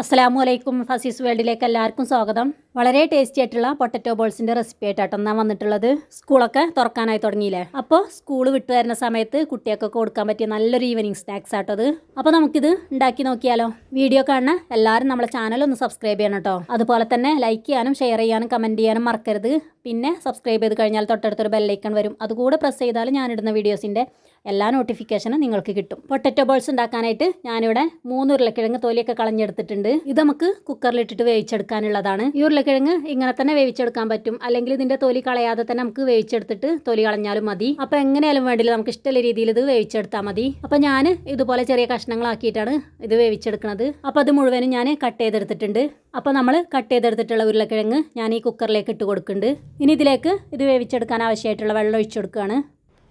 അസ്സലാമു അലൈക്കും ഫസീസ് വേൾഡിലേക്ക് എല്ലാവർക്കും സ്വാഗതം. വളരെ ടേസ്റ്റി ആയിട്ടുള്ള പൊട്ടറ്റോ ബോൾസിന്റെ റെസിപ്പി ആയിട്ടാണ് ഞാൻ വന്നിട്ടുള്ളത്. സ്കൂളൊക്കെ തുറക്കാനായി തുടങ്ങിയില്ലേ? അപ്പോൾ സ്കൂൾ വിട്ടു വരുന്ന സമയത്ത് കുട്ടികൾക്കൊക്കെ കൊടുക്കാൻ പറ്റിയ നല്ലൊരു ഈവനിങ് സ്നാക്സ് ആട്ടത് അപ്പോൾ നമുക്കിത് ഉണ്ടാക്കി നോക്കിയാലോ? വീഡിയോ കാണുന്ന എല്ലാവരും നമ്മളെ ചാനൽ ഒന്ന് സബ്സ്ക്രൈബ് ചെയ്യണം കേട്ടോ അതുപോലെ തന്നെ ലൈക്ക് ചെയ്യാനും ഷെയർ ചെയ്യാനും കമന്റ് ചെയ്യാനും മറക്കരുത്. പിന്നെ സബ്സ്ക്രൈബ് ചെയ്ത് കഴിഞ്ഞാൽ തൊട്ടടുത്തൊരു ബെല്ലൈക്കൺ വരും. അതുകൂടെ പ്രസ് ചെയ്താൽ ഞാനിടുന്ന വീഡിയോസിന്റെ എല്ലാ നോട്ടിഫിക്കേഷനും നിങ്ങൾക്ക് കിട്ടും. പൊട്ടറ്റോ ബോൾസ് ഉണ്ടാക്കാനായിട്ട് ഞാനിവിടെ മൂന്ന് ഉരുളക്കിഴങ്ങ് തൊലിയൊക്കെ കളഞ്ഞെടുത്തിട്ടുണ്ട്. ഇത് നമുക്ക് കുക്കറിലിട്ടിട്ട് വേവിച്ചെടുക്കാനുള്ളതാണ്. ഈ ഉരുളക്കിഴങ്ങ് ഇങ്ങനെ തന്നെ വേവിച്ചെടുക്കാൻ പറ്റും. അല്ലെങ്കിൽ ഇതിന്റെ തൊലി കളയാതെ തന്നെ നമുക്ക് വേവിച്ചെടുത്തിട്ട് തൊലി കളഞ്ഞാലും മതി. അപ്പോൾ എങ്ങനെയാലും വേണ്ടില്ല നമുക്ക് ഇഷ്ടമുള്ള രീതിയിൽ ഇത് വേവിച്ചെടുത്താൽ മതി. അപ്പോൾ ഞാൻ ഇതുപോലെ ചെറിയ കഷ്ണങ്ങളാക്കിയിട്ടാണ് ഇത് വേവിച്ചെടുക്കുന്നത് അപ്പോൾ അത് മുഴുവനും ഞാൻ കട്ട് ചെയ്തെടുത്തിട്ടുണ്ട്. അപ്പോൾ നമ്മൾ കട്ട് ചെയ്തെടുത്തിട്ടുള്ള ഉരുളക്കിഴങ്ങ് ഞാൻ ഈ കുക്കറിലേക്ക് ഇട്ട് കൊടുക്കുന്നുണ്ട്. ഇനി ഇതിലേക്ക് ഇത് വേവിച്ചെടുക്കാൻ ആവശ്യമായിട്ടുള്ള വെള്ളം ഒഴിച്ചു കൊടുക്കുകയാണ്.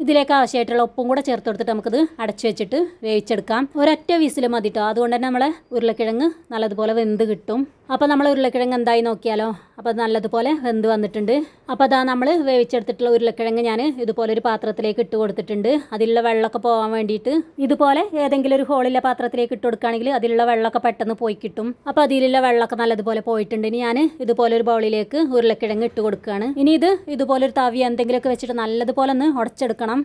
ഇതിലേക്ക് ആവശ്യമായിട്ടുള്ള ഉപ്പും കൂടെ ചേർത്ത് കൊടുത്തിട്ട് നമുക്കിത് അടച്ചു വെച്ചിട്ട് വേവിച്ചെടുക്കാം. ഒരൊറ്റ വിസിൽ മതി കേട്ടോ അതുകൊണ്ട് തന്നെ നമ്മൾ ഉരുളക്കിഴങ്ങ് നല്ലതുപോലെ വെന്ത് കിട്ടും. അപ്പോൾ നമ്മൾ ഉരുളക്കിഴങ്ങ് എന്തായി നോക്കിയാലോ? അപ്പോൾ അത് നല്ലതുപോലെ വെന്ത് വന്നിട്ടുണ്ട്. അപ്പോൾ അതാ നമ്മൾ വേവിച്ചെടുത്തിട്ടുള്ള ഉരുളക്കിഴങ്ങ് ഞാൻ ഇതുപോലെ ഒരു പാത്രത്തിലേക്ക് ഇട്ട് കൊടുത്തിട്ടുണ്ട്. അതിലുള്ള വെള്ളമൊക്കെ പോകാൻ വേണ്ടിയിട്ട് ഇതുപോലെ ഏതെങ്കിലും ഒരു ഹോളിലെ പാത്രത്തിലേക്ക് ഇട്ട് കൊടുക്കുകയാണെങ്കിൽ അതിലുള്ള വെള്ളമൊക്കെ പെട്ടെന്ന് പോയി കിട്ടും. അപ്പോൾ അതിലുള്ള വെള്ളമൊക്കെ നല്ലതുപോലെ പോയിട്ടുണ്ട്. ഇനി ഞാൻ ഇതുപോലെ ഒരു ബൗളിലേക്ക് ഉരുളക്കിഴങ്ങ് ഇട്ട് കൊടുക്കുകയാണ്. ഇനി ഇത് ഇതുപോലെ ഒരു തവി എന്തെങ്കിലുമൊക്കെ വെച്ചിട്ട് നല്ലതുപോലെ ഒന്ന് ഉടച്ചെടുക്കണം.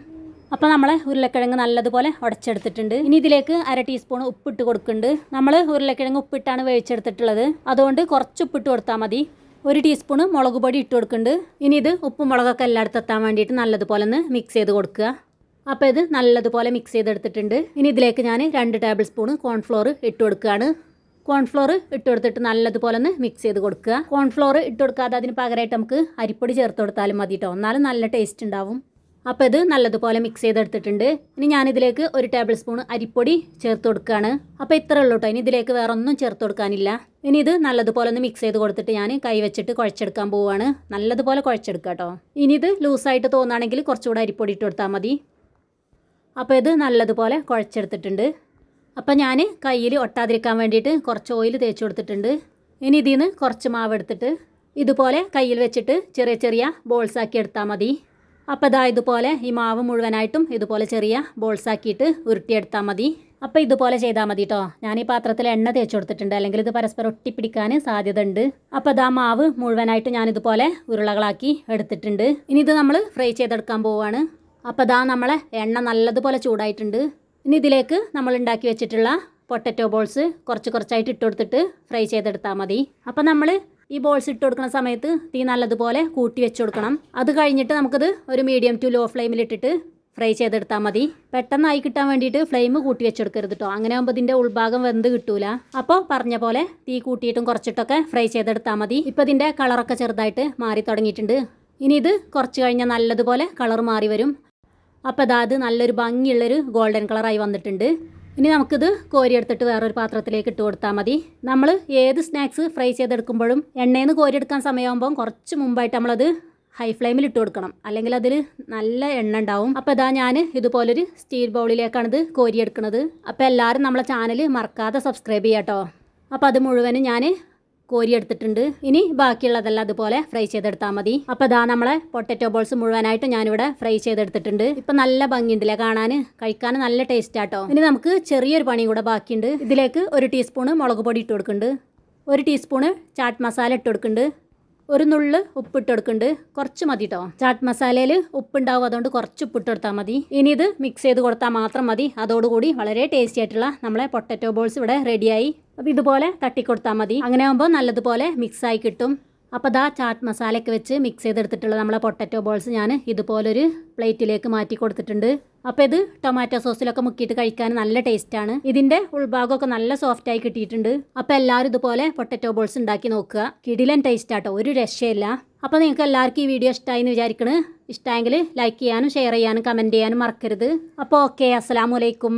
അപ്പോൾ നമ്മൾ ഉരുളക്കിഴങ്ങ് നല്ലതുപോലെ ഉടച്ചെടുത്തിട്ടുണ്ട്. ഇനി ഇതിലേക്ക് അര ടീസ്പൂൺ ഉപ്പിട്ട് കൊടുക്കുന്നുണ്ട്. നമ്മൾ ഉരുളക്കിഴങ്ങ് ഉപ്പിട്ടാണ് വേവിച്ചെടുത്തിട്ടുള്ളത്. അതുകൊണ്ട് കുറച്ച് ഉപ്പിട്ട് കൊടുത്താൽ മതി. ഒരു ടീസ്പൂണ് മുളക് പൊടി ഇട്ട് കൊടുക്കുന്നുണ്ട്. ഇനി ഇത് ഉപ്പും മുളകൊക്കെ എല്ലായിടത്തും എത്താൻ വേണ്ടിയിട്ട് നല്ലതുപോലെ ഒന്ന് മിക്സ് ചെയ്ത് കൊടുക്കുക. അപ്പോൾ ഇത് നല്ലതുപോലെ മിക്സ് ചെയ്തെടുത്തിട്ടുണ്ട്. ഇനി ഇതിലേക്ക് ഞാൻ രണ്ട് ടേബിൾ സ്പൂണ് കോൺഫ്ലോർ ഇട്ട് കൊടുക്കുകയാണ്. കോൺഫ്ലോർ ഇട്ട് കൊടുത്തിട്ട് നല്ലതുപോലെ ഒന്ന് മിക്സ് ചെയ്ത് കൊടുക്കുക. കോൺഫ്ലോർ ഇട്ട് കൊടുക്കാതെ അതിന് പകരമായിട്ട് നമുക്ക് അരിപ്പൊടി ചേർത്ത് കൊടുത്താലും മതി കേട്ടോ. എന്നാലും നല്ല ടേസ്റ്റ് ഉണ്ടാവും. അപ്പോൾ ഇത് നല്ലതുപോലെ മിക്സ് ചെയ്തെടുത്തിട്ടുണ്ട്. ഇനി ഞാനിതിലേക്ക് ഒരു ടേബിൾ സ്പൂൺ അരിപ്പൊടി ചേർത്ത് കൊടുക്കുകയാണ്. അപ്പോൾ ഇത്ര ഉള്ളൂ കേട്ടോ ഇനി ഇതിലേക്ക് വേറെ ഒന്നും ചേർത്ത് കൊടുക്കാനില്ല. ഇനി ഇത് നല്ലതുപോലെ ഒന്ന് മിക്സ് ചെയ്ത് കൊടുത്തിട്ട് ഞാൻ കൈ വെച്ചിട്ട് കുഴച്ചെടുക്കാൻ പോവുകയാണ് നല്ലതുപോലെ കുഴച്ചെടുക്കുക കേട്ടോ ഇനി ഇത് ലൂസായിട്ട് തോന്നുകയാണെങ്കിൽ കുറച്ചുകൂടെ അരിപ്പൊടി ഇട്ട് കൊടുത്താൽ മതി. അപ്പോൾ ഇത് നല്ലതുപോലെ കുഴച്ചെടുത്തിട്ടുണ്ട്. അപ്പോൾ ഞാൻ കയ്യിൽ ഒട്ടാതിരിക്കാൻ വേണ്ടിയിട്ട് കുറച്ച് ഓയിൽ തേച്ച് കൊടുത്തിട്ടുണ്ട്. ഇനി ഇതിൽ നിന്ന് കുറച്ച് മാവ് എടുത്തിട്ട് ഇതുപോലെ കയ്യിൽ വെച്ചിട്ട് ചെറിയ ചെറിയ ബോൾസാക്കി എടുത്താൽ മതി. അപ്പോൾ ഇതാ ഇതുപോലെ ഈ മാവ് മുഴുവനായിട്ടും ഇതുപോലെ ചെറിയ ബോൾസ് ആക്കിയിട്ട് ഉരുട്ടിയെടുത്താൽ മതി. അപ്പോൾ ഇതുപോലെ ചെയ്താൽ മതി കേട്ടോ ഞാൻ ഈ പാത്രത്തിൽ എണ്ണ തേച്ച് കൊടുത്തിട്ടുണ്ട്. അല്ലെങ്കിൽ ഇത് പരസ്പരം ഒട്ടിപ്പിടിക്കാൻ സാധ്യത ഉണ്ട് അപ്പോൾ ഇതാ മാവ് മുഴുവനായിട്ട് ഞാൻ ഇതുപോലെ ഉരുളകളാക്കി എടുത്തിട്ടുണ്ട്. ഇനി ഇത് നമ്മൾ ഫ്രൈ ചെയ്തെടുക്കാൻ പോവുകയാണ് അപ്പോൾ ഇതാ നമ്മളെ എണ്ണ നല്ലതുപോലെ ചൂടായിട്ടുണ്ട്. ഇനി ഇതിലേക്ക് നമ്മൾ ഉണ്ടാക്കി വെച്ചിട്ടുള്ള പൊട്ടറ്റോ ബോൾസ് കുറച്ച് കുറച്ചായിട്ട് ഇട്ട് കൊടുത്തിട്ട് ഫ്രൈ ചെയ്തെടുത്താൽ മതി. അപ്പോൾ നമ്മൾ ഈ ബോൾസ് ഇട്ട് കൊടുക്കുന്ന സമയത്ത് തീ നല്ലതുപോലെ കൂട്ടി വെച്ച് കൊടുക്കണം. അത് കഴിഞ്ഞിട്ട് നമുക്കത് ഒരു മീഡിയം ടു ലോ ഫ്ലെയിമിൽ ഇട്ടിട്ട് ഫ്രൈ ചെയ്തെടുത്താൽ മതി. പെട്ടെന്നായി കിട്ടാൻ വേണ്ടിയിട്ട് ഫ്ലെയിം കൂട്ടി വെച്ചെടുക്കരുത് കേട്ടോ അങ്ങനെ ആകുമ്പോൾ ഇതിന്റെ ഉൾഭാഗം വെന്ത് കിട്ടൂല. അപ്പോൾ പറഞ്ഞ പോലെ തീ കൂട്ടിയിട്ടും കുറച്ചിട്ടൊക്കെ ഫ്രൈ ചെയ്തെടുത്താൽ മതി. ഇപ്പോൾ ഇതിന്റെ കളറൊക്കെ ചെറുതായിട്ട് മാറി തുടങ്ങിയിട്ടുണ്ട്. ഇനി ഇത് കുറച്ച് കഴിഞ്ഞാൽ നല്ലതുപോലെ കളർ മാറി വരും. അപ്പോൾ അതാ അത് നല്ലൊരു ഭംഗിയുള്ളൊരു ഗോൾഡൻ കളറായി വന്നിട്ടുണ്ട്. ഇനി നമുക്കിത് കോരിയെടുത്തിട്ട് വേറൊരു പാത്രത്തിലേക്ക് ഇട്ട് കൊടുത്താൽ മതി. നമ്മൾ ഏത് സ്നാക്സ് ഫ്രൈ ചെയ്തെടുക്കുമ്പോഴും എണ്ണയിൽ നിന്ന് കോരിയെടുക്കാൻ സമയമാകുമ്പോൾ കുറച്ച് മുമ്പായിട്ട് നമ്മളത് ഹൈ ഫ്ലെയിമിൽ ഇട്ട് കൊടുക്കണം. അല്ലെങ്കിൽ അതിൽ നല്ല എണ്ണ ഉണ്ടാവും. അപ്പോൾ ഇതാ ഞാൻ ഇതുപോലൊരു സ്റ്റീൽ ബൗളിലേക്കാണ് ഇത് കോരിയെടുക്കുന്നത് അപ്പോൾ എല്ലാവരും നമ്മളെ ചാനൽ മറക്കാതെ സബ്സ്ക്രൈബ് ചെയ്യാം കേട്ടോ അപ്പോൾ അത് മുഴുവനും ഞാൻ കോരിയെടുത്തിട്ടുണ്ട് ഇനി ബാക്കിയുള്ളതെല്ലാം അതുപോലെ ഫ്രൈ ചെയ്തെടുത്താൽ മതി. അപ്പോൾ ഇതാ നമ്മളെ പൊട്ടറ്റോ ബോൾസ് മുഴുവനായിട്ട് ഞാനിവിടെ ഫ്രൈ ചെയ്തെടുത്തിട്ടുണ്ട്. ഇപ്പം നല്ല ഭംഗിയുണ്ടല്ലേ കാണാൻ? കഴിക്കാൻ നല്ല ടേസ്റ്റ് ആട്ടോ ഇനി നമുക്ക് ചെറിയൊരു പണി കൂടെ ബാക്കിയുണ്ട്. ഇതിലേക്ക് ഒരു ടീസ്പൂണ് മുളക് പൊടി ഇട്ട് കൊടുക്കുന്നുണ്ട്. ഒരു ടീസ്പൂണ് ചാട്ട് മസാല ഇട്ട് കൊടുക്കുന്നുണ്ട്. ഒരു നുള്ള് ഉപ്പിട്ട് കൊടുക്കുന്നുണ്ട് കുറച്ച് മതി കേട്ടോ ചാട്ട് മസാലയിൽ ഉപ്പുണ്ടാവും അതുകൊണ്ട് കുറച്ച് ഉപ്പിട്ട് കൊടുത്താൽ മതി. ഇനി ഇത് മിക്സ് ചെയ്ത് കൊടുത്താൽ മാത്രം മതി. അതോടുകൂടി വളരെ ടേസ്റ്റി ആയിട്ടുള്ള നമ്മളെ പൊട്ടറ്റോ ബോൾസ് ഇവിടെ റെഡിയായി അപ്പോൾ ഇതുപോലെ തട്ടിക്കൊടുത്താൽ മതി. അങ്ങനെ ആകുമ്പോൾ നല്ലതുപോലെ മിക്സായി കിട്ടും. അപ്പോൾ ദാ ചാട്ട് മസാലയൊക്കെ വെച്ച് മിക്സ് ചെയ്തെടുത്തിട്ടുള്ള നമ്മളെ പൊട്ടറ്റോ ബോൾസ് ഞാൻ ഇതുപോലൊരു പ്ലേറ്റിലേക്ക് മാറ്റി കൊടുത്തിട്ടുണ്ട്. അപ്പോൾ ഇത് ടൊമാറ്റോ സോസിലൊക്കെ മുക്കിയിട്ട് കഴിക്കാൻ നല്ല ടേസ്റ്റാണ് ഇതിന്റെ ഉൾഭാഗമൊക്കെ നല്ല സോഫ്റ്റായി കിട്ടിയിട്ടുണ്ട്. അപ്പോൾ എല്ലാവരും ഇതുപോലെ പൊട്ടറ്റോ ബോൾസ് ഉണ്ടാക്കി നോക്കുക. കിടിലൻ ടേസ്റ്റ് ആട്ടോ ഒരു രക്ഷയില്ല. അപ്പോൾ നിങ്ങൾക്ക് എല്ലാവർക്കും ഈ വീഡിയോ ഇഷ്ടമായി എന്ന് വിചാരിക്കണ്. ഇഷ്ടമായെങ്കിൽ ലൈക്ക് ചെയ്യാനും ഷെയർ ചെയ്യാനും കമന്റ് ചെയ്യാനും മറക്കരുത്. അപ്പോൾ ഓക്കെ അസ്സലാമലൈക്കും